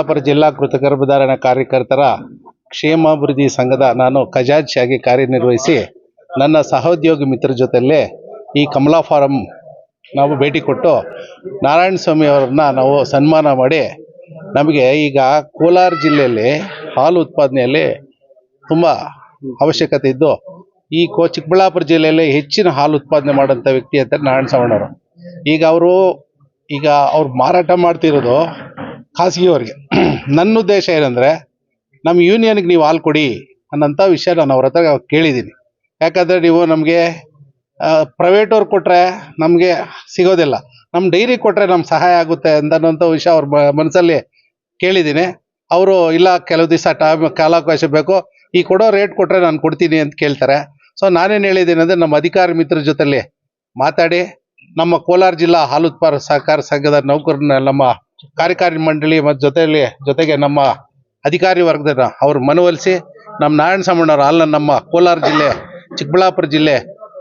ಚಿಕ್ಕಬಳ್ಳಾಪುರ ಜಿಲ್ಲಾ ಕೃತಗರ್ಭಧಾರಣ ಕಾರ್ಯಕರ್ತರ ಕ್ಷೇಮಾಭಿವೃದ್ಧಿ ಸಂಘದ ನಾನು ಖಜಾಂಚಿಯಾಗಿ ಕಾರ್ಯನಿರ್ವಹಿಸಿ ನನ್ನ ಸಹೋದ್ಯೋಗಿ ಮಿತ್ರ ಜೊತೆಯಲ್ಲೇ ಈ ಕಮಲಾ ಫಾರಂ ನಾವು ಭೇಟಿ ಕೊಟ್ಟು ನಾರಾಯಣ ಸ್ವಾಮಿ ಅವರನ್ನ ನಾವು ಸನ್ಮಾನ ಮಾಡಿ ನಮಗೆ ಈಗ ಕೋಲಾರ ಜಿಲ್ಲೆಯಲ್ಲಿ ಹಾಲು ಉತ್ಪಾದನೆಯಲ್ಲಿ ತುಂಬ ಅವಶ್ಯಕತೆ ಇದ್ದು ಈ ಕೋ ಚಿಕ್ಕಬಳ್ಳಾಪುರ ಜಿಲ್ಲೆಯಲ್ಲಿ ಹೆಚ್ಚಿನ ಹಾಲು ಉತ್ಪಾದನೆ ಮಾಡೋಂಥ ವ್ಯಕ್ತಿ ಅಂತ ನಾರಾಯಣ ಸ್ವಾಮಿಯವರು ಈಗ ಅವರು ಈಗ ಅವ್ರು ಮಾರಾಟ ಮಾಡ್ತಿರೋದು ಖಾಸಗಿಯವ್ರಿಗೆ. ನನ್ನ ಉದ್ದೇಶ ಏನಂದರೆ, ನಮ್ಮ ಯೂನಿಯನ್ಗೆ ನೀವು ಹಾಲು ಕೊಡಿ ಅನ್ನೋಂಥ ವಿಷಯ ನಾನು ಅವ್ರ ಹತ್ರ ಕೇಳಿದ್ದೀನಿ. ಯಾಕಂದರೆ ನೀವು ನಮಗೆ ಪ್ರೈವೇಟವ್ರು ಕೊಟ್ಟರೆ ನಮಗೆ ಸಿಗೋದಿಲ್ಲ. ನಮ್ಮ ಡೈರಿ ಕೊಟ್ಟರೆ ನಮ್ಗೆ ಸಹಾಯ ಆಗುತ್ತೆ ಅಂತ ವಿಷಯ ಅವ್ರ ಮನಸ್ಸಲ್ಲಿ ಕೇಳಿದ್ದೀನಿ. ಅವರು, ಇಲ್ಲ, ಕೆಲವು ದಿವಸ ಟೈಮ್ ಕಾಲಾವಕಾಶ ಬೇಕು. ಈ ಕೊಡೋ ರೇಟ್ ಕೊಟ್ಟರೆ ನಾನು ಕೊಡ್ತೀನಿ ಅಂತ ಕೇಳ್ತಾರೆ. ಸೊ ನಾನೇನು ಹೇಳಿದ್ದೀನಿ ಅಂದರೆ, ನಮ್ಮ ಅಧಿಕಾರಿ ಮಿತ್ರ ಜೊತೆಲಿ ಮಾತಾಡಿ, ನಮ್ಮ ಕೋಲಾರ ಜಿಲ್ಲಾ ಹಾಲು ಉತ್ಪಾದಕ ಸಹಕಾರ ಸಂಘದ ನೌಕರನ್ನ ನಮ್ಮ ಕಾರ್ಯಕಾರಿ ಮಂಡಳಿ ಮತ್ತು ಜೊತೆಯಲ್ಲಿ ಜೊತೆಗೆ ನಮ್ಮ ಅಧಿಕಾರಿ ವರ್ಗದ ಅವ್ರು ಮನವೊಲಿಸಿ ನಮ್ಮ ನಾರಾಯಣ ಸಾಮಣ್ಣವ್ರ ಹಾಲನ್ನು ನಮ್ಮ ಕೋಲಾರ ಜಿಲ್ಲೆ, ಚಿಕ್ಕಬಳ್ಳಾಪುರ ಜಿಲ್ಲೆ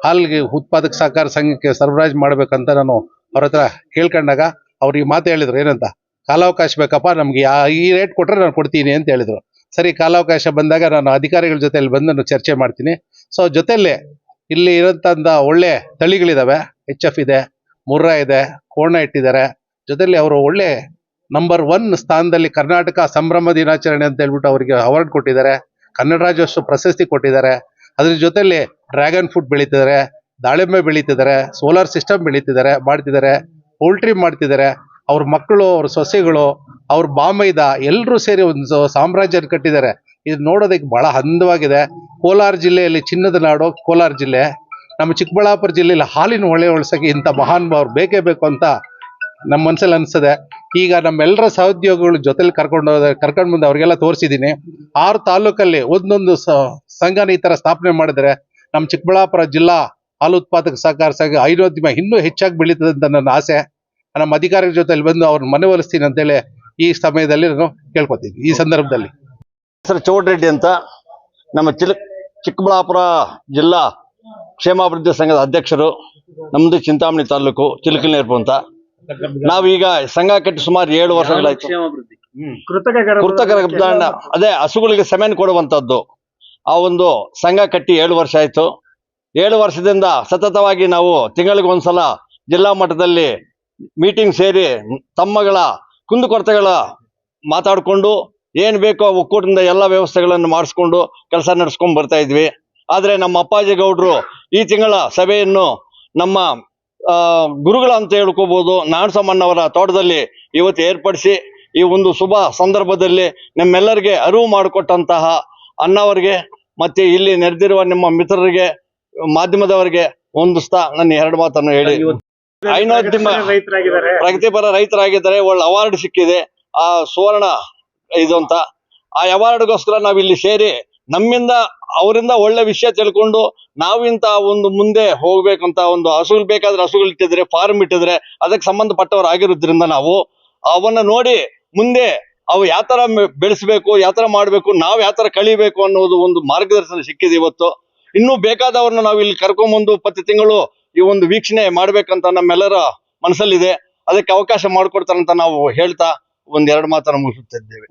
ಹಾಲಿಗೆ ಉತ್ಪಾದಕ ಸಹಕಾರ ಸಂಘಕ್ಕೆ ಸರಬರಾಜು ಮಾಡ್ಬೇಕಂತ ನಾನು ಅವ್ರ ಹತ್ರ ಕೇಳ್ಕೊಂಡಾಗ ಅವ್ರು ಈ ಮಾತು ಹೇಳಿದ್ರು, ಏನಂತ, ಕಾಲಾವಕಾಶ ಬೇಕಪ್ಪ, ನಮ್ಗೆ ಈ ರೇಟ್ ಕೊಟ್ಟರೆ ನಾನು ಕೊಡ್ತೀನಿ ಅಂತ ಹೇಳಿದ್ರು. ಸರಿ, ಕಾಲಾವಕಾಶ ಬಂದಾಗ ನಾನು ಅಧಿಕಾರಿಗಳ ಜೊತೆಯಲ್ಲಿ ಬಂದು ಚರ್ಚೆ ಮಾಡ್ತೀನಿ. ಸೊ ಜೊತೆಯಲ್ಲಿ ಇಲ್ಲಿ ಇರೋಂಥ ಒಳ್ಳೆ ತಳಿಗಳಿದಾವೆ ಎಚ್ ಎಫ್ ಇದೆ, ಮುರ್ರಾ ಇದೆ ಕೋಣ ಇಟ್ಟಿದ್ದಾರೆ. ಜೊತೆಲಿ ಅವರು ಒಳ್ಳೆ ನಂಬರ್ ಒನ್ ಸ್ಥಾನದಲ್ಲಿ ಕರ್ನಾಟಕ ಸಂಭ್ರಮ ದಿನಾಚರಣೆ ಅಂತ ಹೇಳ್ಬಿಟ್ಟು ಅವರಿಗೆ ಅವಾರ್ಡ್ ಕೊಟ್ಟಿದ್ದಾರೆ. ಕನ್ನಡ ರಾಜ್ಯೋತ್ಸವ ಪ್ರಶಸ್ತಿ ಕೊಟ್ಟಿದ್ದಾರೆ. ಅದ್ರ ಜೊತೆಲಿ ಡ್ರ್ಯಾಗನ್ ಫ್ರೂಟ್ ಬೆಳೀತಿದ್ದಾರೆ, ದಾಳಿಂಬೆ ಬೆಳೀತಿದ್ದಾರೆ ಸೋಲಾರ್ ಸಿಸ್ಟಮ್ ಬೆಳೀತಿದ್ದಾರೆ, ಮಾಡ್ತಿದ್ದಾರೆ ಪೋಲ್ಟ್ರಿ ಮಾಡ್ತಿದ್ದಾರೆ. ಅವ್ರ ಮಕ್ಕಳು, ಅವ್ರ ಸೊಸೆಗಳು, ಅವ್ರ ಬಾಮೈದ ಎಲ್ಲರೂ ಸೇರಿ ಒಂದು ಸಾಮ್ರಾಜ್ಯ ಕಟ್ಟಿದ್ದಾರೆ. ಇದು ನೋಡೋದಕ್ಕೆ ಬಹಳ ಅಂದವಾಗಿದೆ ಕೋಲಾರ ಜಿಲ್ಲೆಯಲ್ಲಿ ಚಿನ್ನದ ನಾಡು, ಕೋಲಾರ ಜಿಲ್ಲೆ. ನಮ್ಮ ಚಿಕ್ಕಬಳ್ಳಾಪುರ ಜಿಲ್ಲೆಯಲ್ಲಿ ಹಾಲಿನ ಹೊಳೆ ಉಳಿಸೋಕೆ ಇಂಥ ಮಹಾನ್ ಭಾವರು ಬೇಕೇ ಬೇಕು ಅಂತ ನಮ್ಮ ಮನಸ್ಸಲ್ಲಿ ಅನಿಸ್ತದೆ ಈಗ ನಮ್ಮೆಲ್ಲರ ಸಹೋದ್ಯೋಗಿಗಳು ಜೊತೆಲಿ ಕರ್ಕೊಂಡು ಕರ್ಕೊಂಡು ಬಂದು ಅವ್ರಿಗೆಲ್ಲ ತೋರಿಸಿದ್ದೀನಿ ಆರು ತಾಲೂಕಲ್ಲಿ ಒಂದೊಂದು ಸಂಘನ ಈ ಥರ ಸ್ಥಾಪನೆ ಮಾಡಿದ್ರೆ ನಮ್ಮ ಚಿಕ್ಕಬಳ್ಳಾಪುರ ಜಿಲ್ಲಾ ಹಾಲು ಉತ್ಪಾದಕ ಸಹಕಾರ ಸಂಘ ಐರೋದ್ಯಮ ಇನ್ನೂ ಹೆಚ್ಚಾಗಿ ಬೆಳೀತದೆ ಅಂತ ನನ್ನ ಆಸೆ. ನಮ್ಮ ಅಧಿಕಾರಿಗಳ ಜೊತೆಲಿ ಬಂದು ಅವ್ರನ್ನ ಮನವೊಲಿಸ್ತೀನಿ ಅಂತೇಳಿ ಈ ಸಮಯದಲ್ಲಿ ನಾನು ಕೇಳ್ಕೊತೀನಿ ಈ ಸಂದರ್ಭದಲ್ಲಿ. ಸರ್ ಚೌಡ್ರೆಡ್ಡಿ ಅಂತ ನಮ್ಮ ಚಿಲ್ ಚಿಕ್ಕಬಳ್ಳಾಪುರ ಜಿಲ್ಲಾ ಕ್ಷೇಮಾಭಿವೃದ್ಧಿ ಸಂಘದ ಅಧ್ಯಕ್ಷರು ನಮ್ಮದು ಚಿಂತಾಮಣಿ ತಾಲೂಕು ಚಿಲಕಲ್ನೇರ್ಪು ಅಂತ. ನಾವೀಗ ಸಂಘ ಕಟ್ಟಿ ಸುಮಾರು ಏಳು ವರ್ಷಗಳಾಯ್ತು. ಕೃತಕ ಗರ್ಭದಾಂಡ ಅದೇ ಹಸುಗಳಿಗೆ ಸೆಮೆನ್ ಕೊಡುವಂತದ್ದು ಆ ಒಂದು ಸಂಘ ಕಟ್ಟಿ ಏಳು ವರ್ಷ ಆಯ್ತು. ಏಳು ವರ್ಷದಿಂದ ಸತತವಾಗಿ ನಾವು ತಿಂಗಳಿಗೆ ಒಂದ್ಸಲ ಜಿಲ್ಲಾ ಮಟ್ಟದಲ್ಲಿ ಮೀಟಿಂಗ್ ಸೇರಿ ತಮ್ಮಗಳ ಕುಂದುಕೊರತೆಗಳ ಮಾತಾಡಿಕೊಂಡು ಏನ್ ಬೇಕೋ ಆ ಒಕ್ಕೂಟದಿಂದ ಎಲ್ಲ ವ್ಯವಸ್ಥೆಗಳನ್ನು ಮಾಡಿಸ್ಕೊಂಡು ಕೆಲಸ ನಡೆಸ್ಕೊಂಡ್ ಬರ್ತಾ ಇದ್ವಿ. ಆದ್ರೆ ನಮ್ಮ ಅಪ್ಪಾಜಿ ಗೌಡ್ರು ಈ ತಿಂಗಳ ಸಭೆಯನ್ನು ನಮ್ಮ ಗುರುಗಳ ಅಂತ ಹೇಳ್ಕೋಬಹುದು ನಾಣಸಮ್ಮಣ್ಣವರ ತೋಟದಲ್ಲಿ ಇವತ್ತು ಏರ್ಪಡಿಸಿ ಈ ಒಂದು ಶುಭ ಸಂದರ್ಭದಲ್ಲಿ ನಮ್ಮೆಲ್ಲರಿಗೆ ಅರಿವು ಮಾಡಿಕೊಟ್ಟಂತಹ ಅನ್ನವರಿಗೆ ಮತ್ತೆ ಇಲ್ಲಿ ನೆರೆದಿರುವ ನಿಮ್ಮ ಮಿತ್ರರಿಗೆ ಮಾಧ್ಯಮದವರಿಗೆ ಹೊಂದಿಸ್ತಾ ನನ್ನ ಎರಡು ಮಾತನ್ನು ಹೇಳಿ. ರೈತರಾಗಿದ್ದಾರೆ. ಪ್ರಗತಿಪರ ರೈತರಾಗಿದ್ದಾರೆ. ಒಳ್ಳೆ ಅವಾರ್ಡ್ ಸಿಕ್ಕಿದೆ. ಆ ಸುವರ್ಣ ಇದು ಅಂತ. ಆ ಅವಾರ್ಡ್ಗೋಸ್ಕರ ನಾವಿಲ್ಲಿ ಸೇರಿ ನಮ್ಮಿಂದ ಅವರಿಂದ ಒಳ್ಳೆ ವಿಷಯ ತಿಳ್ಕೊಂಡು ನಾವಿಂತ ಒಂದು ಮುಂದೆ ಹೋಗ್ಬೇಕಂತ ಒಂದು ಹಸುಗಳು ಬೇಕಾದ್ರೆ ಹಸುಗಳು ಇಟ್ಟಿದ್ರೆ ಫಾರ್ಮ್ ಇಟ್ಟಿದ್ರೆ, ಅದಕ್ಕೆ ಸಂಬಂಧಪಟ್ಟವರು ಆಗಿರೋದ್ರಿಂದ ನಾವು ಅವನ್ನ ನೋಡಿ ಮುಂದೆ ಅವು ಯಾವ ತರ ಬೆಳೆಸಬೇಕು, ಯಾವ ತರ ಮಾಡ್ಬೇಕು, ನಾವ್ ಯಾವ ತರ ಕಳಿಬೇಕು ಅನ್ನೋದು ಒಂದು ಮಾರ್ಗದರ್ಶನ ಸಿಕ್ಕಿದೆ ಇವತ್ತು. ಇನ್ನೂ ಬೇಕಾದವ್ರನ್ನ ನಾವು ಇಲ್ಲಿ ಕರ್ಕೊಂಬಂದು ಪ್ರತಿ ತಿಂಗಳು ಈ ಒಂದು ವೀಕ್ಷಣೆ ಮಾಡ್ಬೇಕಂತ ನಮ್ಮೆಲ್ಲರ ಮನಸ್ಸಲ್ಲಿದೆ. ಅದಕ್ಕೆ ಅವಕಾಶ ಮಾಡಿಕೊಡ್ತಾರಂತ ನಾವು ಹೇಳ್ತಾ ಒಂದೆರಡು ಮಾತನ್ನು ಮುಗಿಸುತ್ತಿದ್ದೇವೆ.